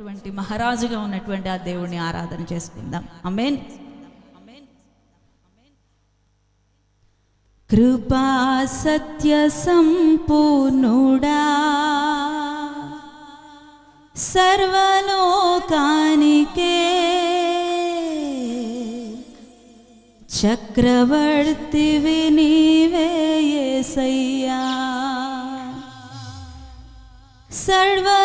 ఉన్నటువంటి మహారాజుగా ఉన్నటువంటి ఆ దేవుణ్ణి ఆరాధన చేసుకుందాం. అమేన్ కృపా సత్య సంపూర్ణుడా. సర్వలోకానికే. చక్రవర్తి వినివేయ సయ్యా సర్వ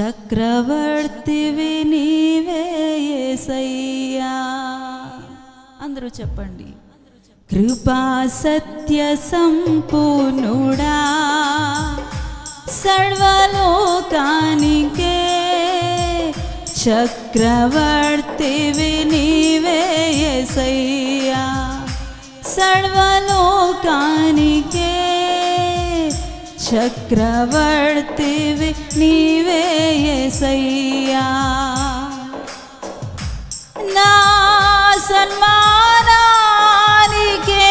చక్రవర్తివి నీవే అందరూ చెప్పండి. కృపా సత్య సంపూర్ణుడా. సర్వలోకానికే చక్రవర్తివి నీవే సర్వలోకానికే చక్రవర్తివి నీవే యేసయ్యా నా సన్మానానికే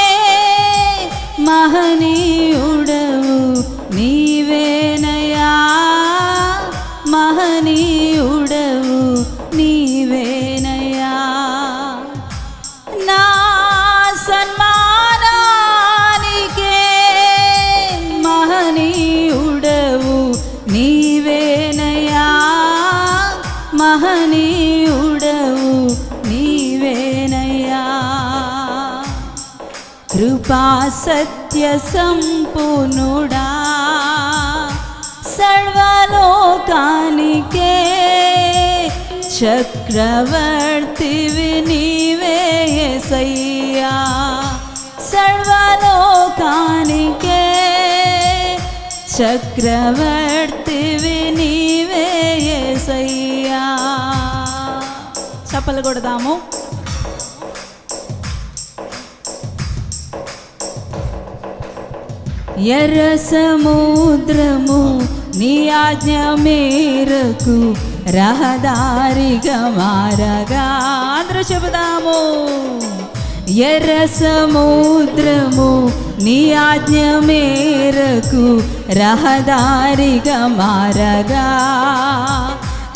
మహనీయ కృపా సత్య సంపూర్ణుడా. సర్వలోకానికే చక్రవర్తి నీవే యేసయ్యా సర్వలోకానికే చక్రవర్తి నీవే యేసయ్యా చప్పలు కొడదాము. ఎర్ర సముద్రము నీ ఆజ్ఞ మేరకు రహదారిగా మారగా. అందరూ చెబుదాము. ఎర్ర సముద్రము నీ ఆజ్ఞ మేరకు రహదారిగా మారగా.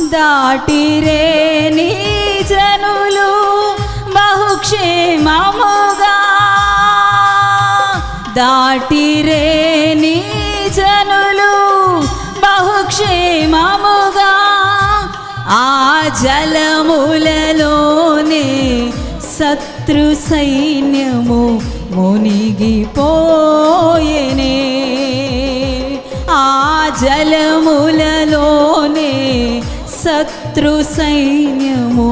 దాటిరే నీ జనులు బహుక్షేమముగా దాటిరే నీ జనులు బహుక్షేమముగా ఆ జలములలోనే శత్రు సైన్యము మునిగిపోయేనే. ఆ జలములలోనే శత్రు సైన్యము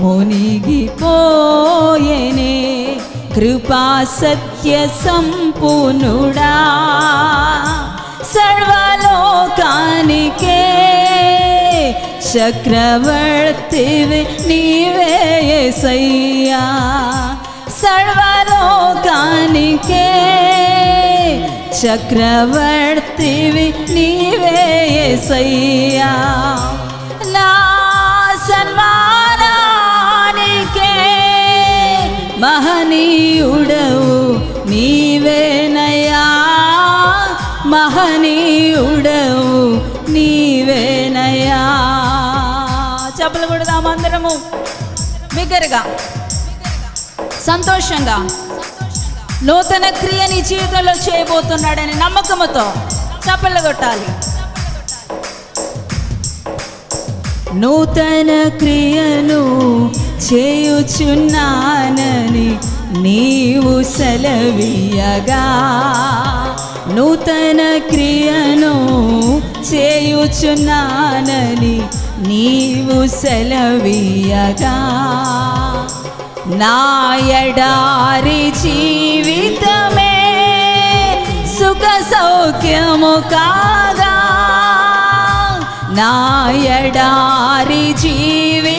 మునిగిపోయేనే. కృపా సత్య సంపూర్ణుడా సర్వలోకానికే చక్రవర్తివి నీవే యేసయ్యా సర్వలోకానికే చక్రవర్తివి నీవే యేసయ్యా నా మహనీయుడవు నీవేనయా మహనీయుడవు నీవేనయా చెప్పలు కొడదాం అందరము. బిగ్గరగా. సంతోషంగా. నూతన క్రియ నీ జీవితంలో చేయబోతున్నాడని నమ్మకముతో చప్పలు కొట్టాలి. నూతన క్రియను చేయుచున్నానని నీవు సెలవీయగా నూతన క్రియను చేయుచున్నానని నీవు సెలవీయగా నాయడారి జీవితమే సుఖ సౌఖ్యము కాగా. నాయడారి జీవి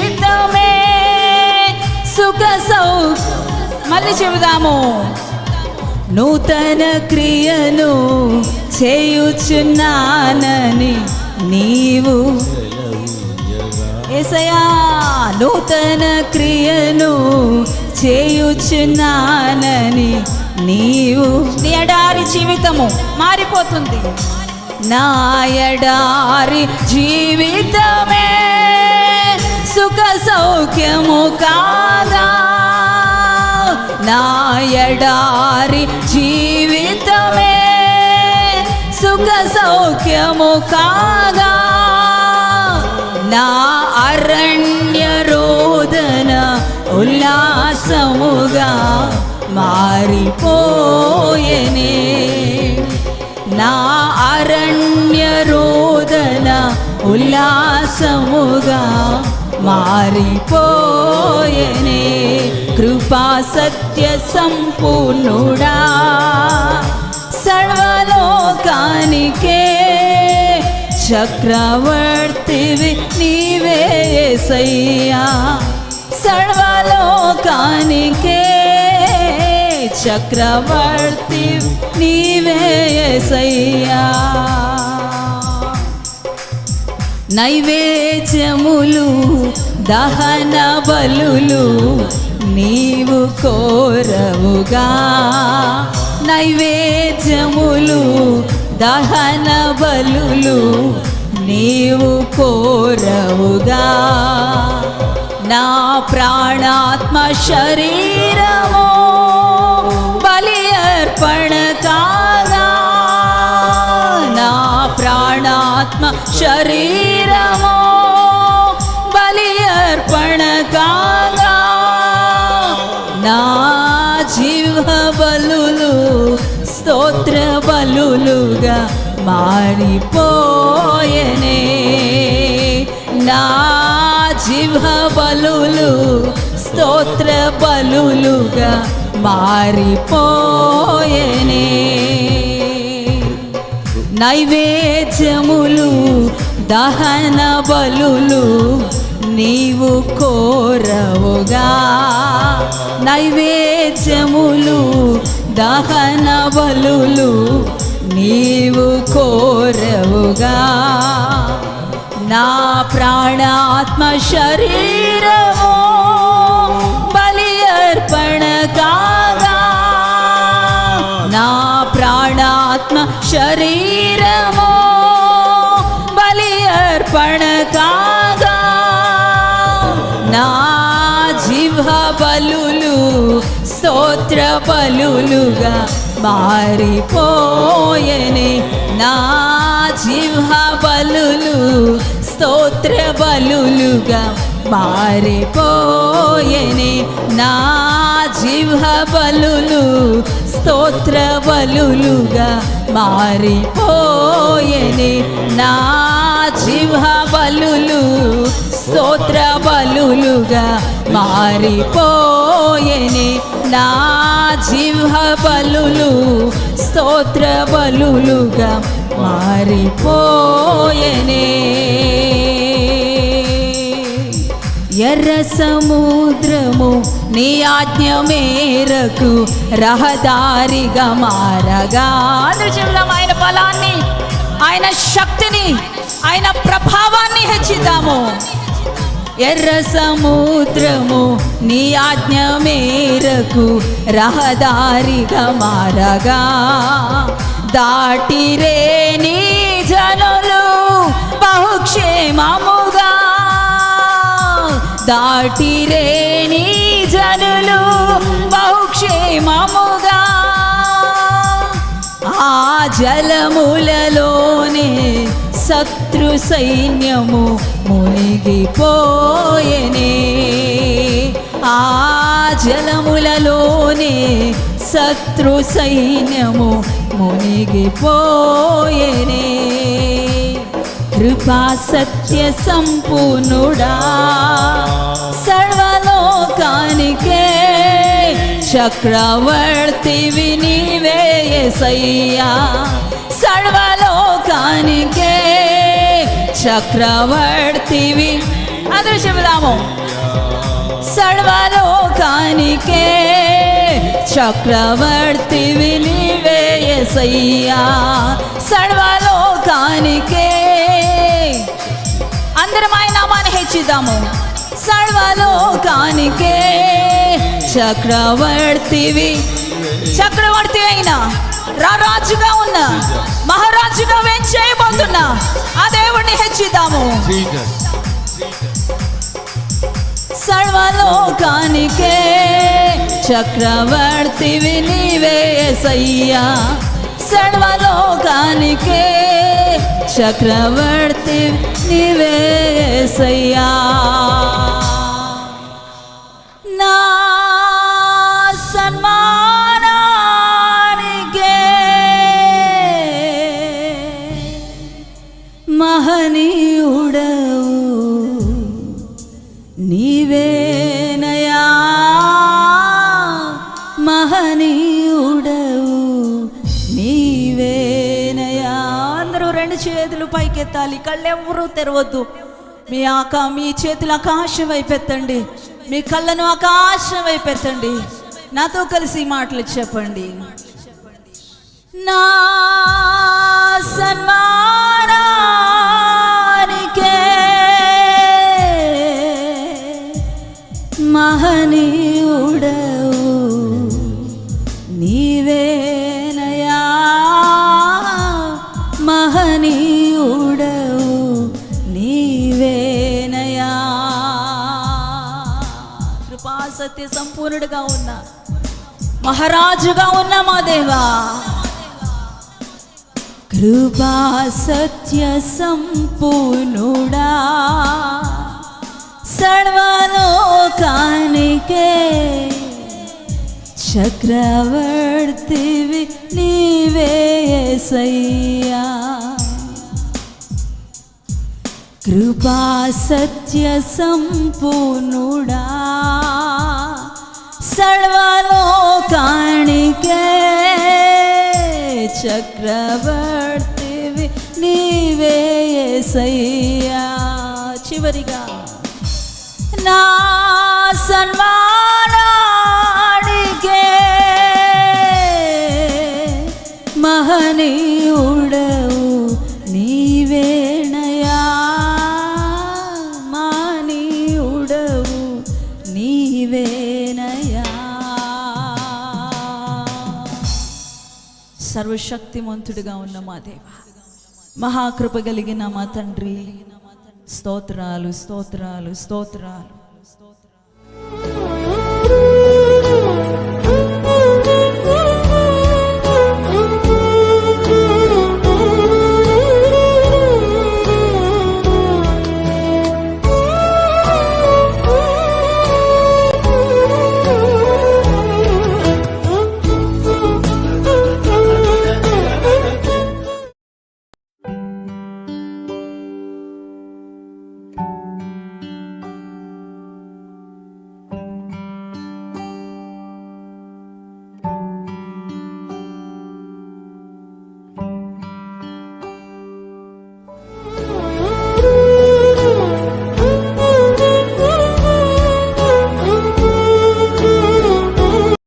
మళ్ళీ చెబుదాము? నూతన క్రియను చేయుచున్నానని నీవు ఏసయా నూతన క్రియను చేయుచున్నానని నీవు నీ ఎడారి జీవితము మారిపోతుంది. నా ఎడారి జీవితమే సుఖ సౌఖ్యము కాదా? నాయడారి జీవితమే సుఖ సౌఖ్యము కాగా నా అరణ్య రోదన ఉల్లాసముగా మారిపోయనే. నా అరణ్య రోదన ఉల్లాసముగా మారిపోయనే. కృపా సత్య సంపూర్ణుడా సర్వలోకానికే చక్రవర్తివి నీవే సయ్యా సర్వలోకానికే చక్రవర్తి నీవే సయ్యా నైవేద్యములు దహన బలులు నీవు కోరవుగా. నైవేద్యములు దహన బలులు నీవు కోరవుగా. నా ప్రాణాత్మ శరీరము బలి అర్పణ కాగా. నా ప్రాణాత్మ శరీరము స్తోత్ర బలులుగా మారిపోయనే. నా జీవ బలులు స్తోత్ర బలులుగా మారిపోయనే. నైవేద్యములు దహన బలులు నీవు కోరవుగా. నైవేద్యములు దహన బలులు నీవు కోరవుగా. నా ప్రాణాత్మ శరీరము బలి అర్పణ కాగా. నా ప్రాణాత్మ శరీరము బలి అర్పణ కాగా స్తోత్ర బలులుగా మారిపోయనే. నా జిహ బలులు స్తోత్ర బలులుగా మారిపోయనే. నా జిహ బలులు స్తోత్ర బలులుగా మారిపోయనే. నా జిహ బలులు స్తోత్ర బలులుగా మారిపోయనే నా జీవ బలులు స్తోత్ర బలులుగా మారిపోయనే. ఎర్ర సముద్రము నీ ఆజ్ఞ మేరకు రహదారిగా మారగా. చూద్దాం ఆయన బలాన్ని ఆయన శక్తిని ఆయన ప్రభావాన్ని హెచ్చిద్దాము. ఎర్ర సముద్రము నీ ఆజ్ఞ మేరకు రహదారిగా మారగా. దాటిరే నీ జనులు బహుక్షేమముగా. దాటిరే నీ జనులు బహుక్షేమముగా. ఆ జలములలోనే శత్రు సైన్యము మునిగిపోయనే. ఆ జలములలోనే శత్రు సైన్యము మునిగిపోయనే. కృపా సత్య సంపూర్ణుడా సర్వలోకానికే. చక్రవర్తివి నీవే యేసయ్యా సర్వలోకానికే చక్రవర్తివి అందరూ చెబుదాము. సర్వలోకానికే చక్రవర్తివి నీవే యేసయ్యా సర్వలోకానికే అందరం ఆయన నామాన్ని హెచ్చిద్దాము. సర్వలోకానికే చక్రవర్తివి. చక్రవర్తి అయిన రారాజుగా ఉన్న మహారాజుగా వేం చేయబోతున్నా ఆ దేవుణ్ణి హెచ్చిద్దాము. సర్వలోకానికే చక్రవర్తివి నీవే సయ్యా సర్వలోకానికే చక్రవర్తి నీవే సయ్యా పరిగెత్తాలి. కళ్ళెవ్వరూ తెరవద్దు. మీ ఆక మీ చేతులు ఆకాశం వైపెత్తండి మీ కళ్ళను ఆకాశం వైపెత్తండి నాతో కలిసి మాటలు చెప్పండి. నా సన్మానా నీవేనయా కృపా సత్య సంపూర్ణుడుగా ఉన్నా మహారాజుగా ఉన్న మా దేవా. కృపా సత్య సంపూర్ణుడా. సర్వలోకానికే చక్రవర్తివి నీవే యేసయ్యా. కృపా సత్య సంపూర్ణుడా. సర్వలోకానికే చక్రవర్తివి నీవే సయ్యా చివరిగా నా సన్మా సర్వశక్తిమంతుడిగా ఉన్న మా దేవ. మహాకృప కలిగిన మా తండ్రి. స్తోత్రాలు స్తోత్రాలు స్తోత్రాలు.